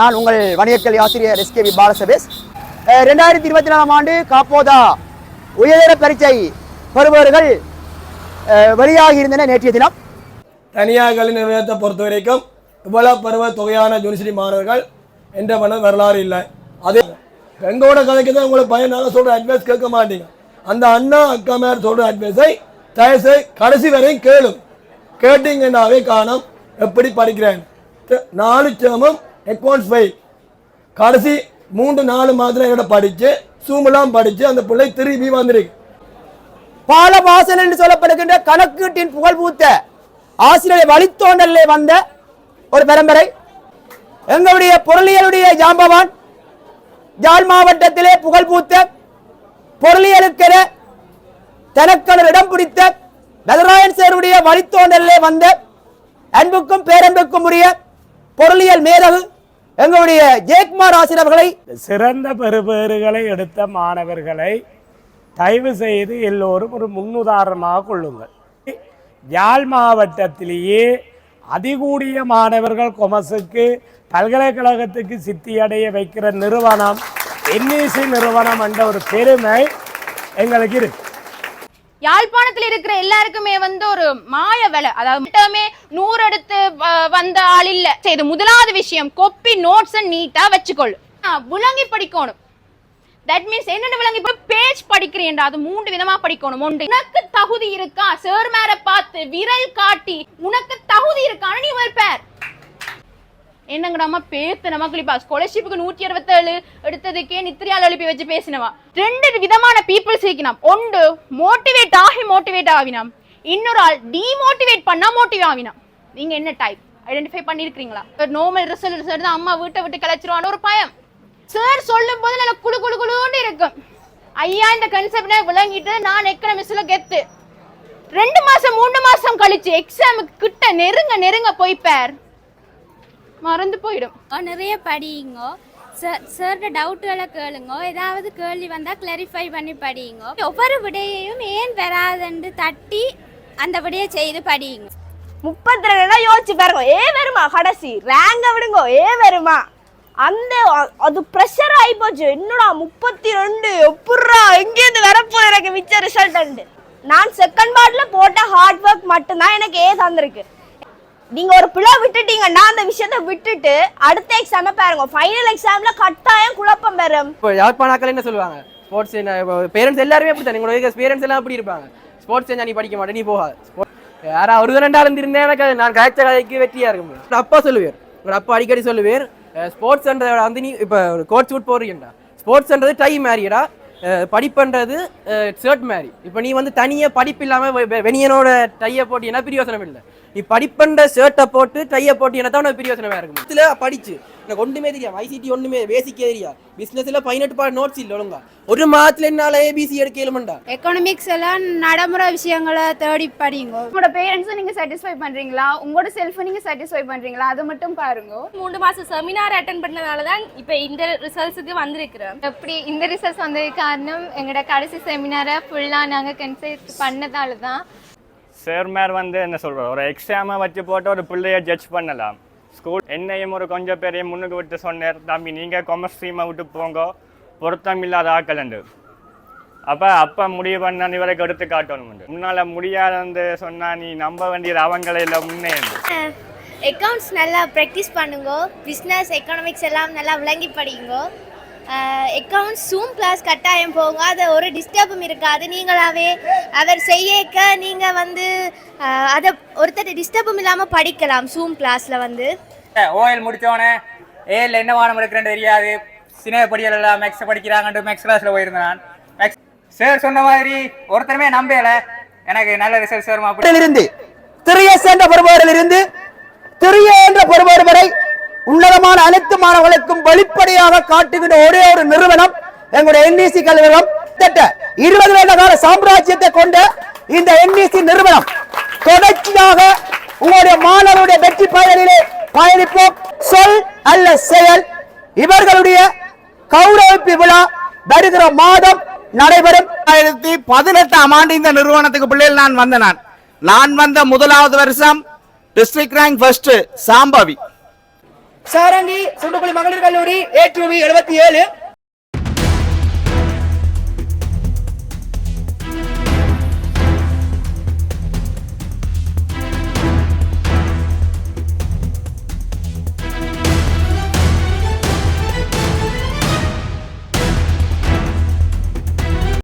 நான் உங்கள் வணிகக்கல்வி ஆசிரியர் எஸ் கே வி பாலசபேஸ் ரெண்டாயிரத்தி இருபத்தி நாலாம் ஆண்டு காப்போதா உயர்தர பரீட்சை பெறுபவர்கள் வெளியாகி இருந்தன நேற்றைய தினம். தனியார் கல்வி நிறுவனத்தை பொறுத்த வரைக்கும் இவ்வளவு பருவ தொகையான யூனிவர்சிட்டி மாணவர்கள் என்ற மன வரலாறு இல்லை. அதே எங்களோட கதைக்கு தான் உங்களுக்கு பையன் நாங்கள் சொல்கிற அட்வைஸ் கேட்க மாட்டீங்க. அந்த அண்ணா அக்கா மேர் சொல்கிற அட்வைஸை தயசை கடைசி வரையும் கேளும். கேட்டீங்கன்னாவே காணும் எப்படி படிக்கிறேன் நாலு சேமும் அக்கௌண்ட்ஸ் ஃபைவ் கடைசி மூன்று நாலு மாதத்துல என்னோட படித்து சூமெல்லாம் படித்து அந்த பிள்ளை திரும்பி வந்திருக்கு. பாலபாசன் என்று சொல்லப்படுகின்ற கணக்கீட்டின் புகழ் பூத்த ஆசிரியர் வழித்தோன்றலே வந்த ஒரு பரம்பரை எங்களுடைய பொருளியலுடைய ஜாம்பவான் ஜாழ் மாவட்டத்திலே புகழ் பூத்த பொருளியலுக்கிற தனக்கென இடம் பிடித்த நதராயன் சேருடைய வழித்தோன்றலே வந்த அன்புக்கும் பேரன்புக்கும் உரிய பொருளியல் மேதகு எங்களுடைய ஜெயக்குமார் ஆசிரியர் அவர்களை சிறந்த பெறுபேறுகளை எடுத்த மாணவர்களை தயவு செய்து எல்லோரும் ஒரு முன்னுதாரணமாக கொள்ளுங்கள். யாழ் மாவட்டத்திலேயே அதிகூடிய மாணவர்கள் கொமஸுக்கு பல்கலைக்கழகத்துக்கு சித்தியடைய வைக்கிற நிறுவனம் என்இசி நிறுவனம் என்ற ஒரு பெருமை எங்களுக்கு இருக்கு. யாழ்ப்பாணத்துல இருக்கிற எல்லாருக்குமே வந்து ஒரு மாய வேலை. அதாவது மட்டுமே நூறு எடுத்து வ- வந்த ஆள் இல்ல. சரி, இது முதலாவது விஷயம். கொப்பி நோட்ஸ் நீட்டா வச்சுக்கொள்ளு விளங்கி படிக்கணும். தட் மீன்ஸ் என்னென்ன விளங்கி இப்போ பேஜ் படிக்கிறேன்டா அது மூன்று விதமா படிக்கணும். ஒன்று உனக்கு தகுதி இருக்கா? சேர் மேல பார்த்து விரல் காட்டி உனக்கு தகுதி இருக்கான்னு நீ ஒரு பேர் என்னங்கடாமா பேத்து கிளிப்பா இப்ப ஸ்காலர்ஷிப்புக்கு நூற்றி அறுபத்தேழு எடுத்ததுக்கே நித்திரியால் எழுப்பி வச்சு பேசினவா? ரெண்டு விதமான பீப்புள்ஸ் இருக்கணும் ஒன்று மோட்டிவேட் ஆகி மோட்டிவேட் ஆகினாம். இன்னொரு ஆள் டிமோட்டிவேட் பண்ணா மோட்டிவ் ஆகினாம். நீங்க என்ன டைப் ஐடென்டிஃபை பண்ணிருக்கீங்களா நார்மல் ரிசல்ட் ரிசல்ட் தான் அம்மா வீட்டை விட்டு கிளச்சிருவான்னு ஒரு பயம். சார் சொல்லும் போது நல்ல குளு குழு குளுன்னு இருக்கும். ஐயா இந்த கன்செப்ட் விளங்கிட்டு நான் எக்கனாமிக்ஸ்ல கெத்து ரெண்டு மாசம் மூணு மாசம் கழிச்சு எக்ஸாமுக்கு கிட்ட நெருங்க நெருங்க போய் பேர் மறந்து போயிடும். நிறைய படியுங்க. சார் சார்ட டவுட்டுகளை கேளுங்க. ஏதாவது கேள்வி வந்தால் கிளாரிஃபை பண்ணி படியுங்க. ஒவ்வொரு விடையையும் ஏன் வராதுன்னு தட்டி அந்த விடையை செய்து படியுங்க. முப்பத்தி ரெண்டு யோசிச்சு பாருங்க. ஏ வருமா? கடைசி. ரேங்க விடுங்க. ஏ வருமா? அந்த அது ப்ரெஷர் ஆகி போச்சு. என்னடா முப்பத்தி ரெண்டு எப்பட்றா? எங்கேருந்து வரப்போ எனக்கு மிச்ச ரிசல்ட் நான் செகண்ட் பார்ட்ல போட்ட ஹார்ட் ஒர்க் மட்டும்தான் எனக்கு ஏ தந்திருக்கு. நீங்க ஒரு பிழை விட்டுட்டீங்கன்னா அந்த விஷயத்த விட்டுட்டு அடுத்த எக்ஸாம பாருங்க. ஃபைனல் எக்ஸாம்ல கட்டாயம் குழப்பம் வரும். இப்போ யாழ்ப்பாணாக்கள் என்ன சொல்லுவாங்க? ஸ்போர்ட்ஸ் பேரண்ட்ஸ் எல்லாருமே அப்படி தான் உங்களோட பேரண்ட்ஸ் எல்லாம் அப்படி இருப்பாங்க. ஸ்போர்ட்ஸ் செஞ்சா நீ படிக்க மாட்டே நீ போகாது யாரா ஒரு ரெண்டா இருந்திருந்தேன் எனக்கு நான் காய்ச்ச கதைக்கு வெற்றியா இருக்க முடியும் அப்பா சொல்லுவேர். உங்க அப்பா அடிக்கடி சொல்லுவார் ஸ்போர்ட்ஸ்ன்றத வந்து நீ இப்போ ஒரு கோச் விட்டு போறீங்கடா ஸ்போர்ட்ஸ்ன்றது டை மேரியடா படிப்புன்றது ஷர்ட் மாதிரி இப்போ நீ வந்து தனியாக படிப்பு இல்லாமல் வெனியனோட டையை போட்டி என்ன பிரியோசனம் இல்லை. நீ படிப்புன்ற ஷர்ட்டை போட்டு டையை போட்டு என்ன தான் உனக்கு பிரியோசனமாக இருக்கும்? இதில் படிச்சு. எனக்கு ஒன்றுமே தெரியாது. ஐசிடி ஒன்றுமே பேசிக்கே தெரியாது. பிஸ்னஸில் பதினெட்டு பாட நோட்ஸ் இல்லை ஒழுங்கா. ஒரு மாதத்துல என்னால் ஏபிசி எடுக்க இயலுமண்டா எக்கனாமிக்ஸ் எல்லாம் நடைமுறை விஷயங்களை தேடி படியுங்க உங்களோட பேரண்ட்ஸை நீங்க சாட்டிஸ்ஃபை பண்றீங்களா? உங்களோட செல்ஃபை நீங்க சாட்டிஸ்ஃபை பண்றீங்களா? அது மட்டும் பாருங்க. மூணு மாசம் செமினார் அட்டன் பண்ணனால தான் இப்போ இந்த ரிசல்ட்ஸுக்கு வந்திருக்கிறேன். எப்படி இந்த ரிசல்ட்ஸ் வந்தது காரணம் எங்களோட கடைசி செமினாரை ஃபுல்லாக நாங்கள் கன்சல்ட் பண்ணதால தான். சேர்மேர் வந்து என்ன சொல்கிறார் ஒரு எக்ஸாமை வச்சு போட்டு ஒரு பிள்ளையை ஜட்ஜ் பண்ணலாம். ஸ்கூல் என்னையும் ஒரு கொஞ்சம் பேரையும் முன்னுக்கு விட்டு சொன்னார் தம்பி நீங்கள் காமர்ஸ் ஸ்ட்ரீமை விட்டு போங்க. பொருத்தம் இல்லாத ஆக்கலண்டு அப்போ அப்போ முடிவு பண்ண இவரைக்கு எடுத்து காட்டணும் முன்னால் முடியாதுன்னு சொன்னால் நீ நம்ப வேண்டியது அவங்களே இல்லை முன்னே அக்கௌண்ட்ஸ் நல்லா ப்ராக்டிஸ் பண்ணுங்க. பிஸ்னஸ் எக்கனாமிக்ஸ் எல்லாம் நல்லா விளங்கி படிங்கோ அக்கௌண்ட்ஸ் ஜூம் கிளாஸ் கட்டாயம் போங்க அது ஒரு டிஸ்டர்பும் இருக்காது. நீங்களாவே அவர் செய்யக்க நீங்கள் வந்து அதை ஒருத்தர் டிஸ்டர்பும் இல்லாமல் படிக்கலாம் ஜூம் கிளாஸில் வந்து. ஓஎல் முடிச்சோடனே ஏஎல் என்ன வானம் எடுக்கிறேன்னு தெரியாது. சின்ன படிகள் எல்லாம் மேக்ஸ் படிக்கிறாங்கன்ட்டு மேக்ஸ் கிளாஸில் போயிருந்தேன். நான் மேக்ஸ் சார் சொன்ன மாதிரி ஒருத்தருமே நம்பல. எனக்கு நல்ல ரிசல்ட்ஸ் வருமா அப்படி. இருந்து திரிய என்ற பெறுபவரில் இருந்து திரிய உன்னதமான அனைத்து மாணவர்களுக்கும் வெளிப்படையாக காட்டுகின்ற ஒரே ஒரு நிறுவனம் எங்களுடைய என்இசி கல்வி நிறுவனம். கிட்டத்தட்ட இருபது வருட கால சாம்ராஜ்யத்தை கொண்ட இந்த என்இசி நிறுவனம். தொடர்ச்சியாக உங்களுடைய மாணவருடைய வெற்றி பயணிலே பயணிப்போம். சொல் அல்ல செயல். இவர்களுடைய கௌரவிப்பு விழா வருகிற மாதம் நடைபெறும். ஆயிரத்தி பதினெட்டாம் ஆண்டு இந்த நிறுவனத்துக்கு பிள்ளைகள் நான் வந்த நான். நான் வந்த முதலாவது வருஷம் district rank first Sambavi. Sarangi Sundukuzhi மகளிர் கல்லூரி ஏ எழுபத்தி ஏழு.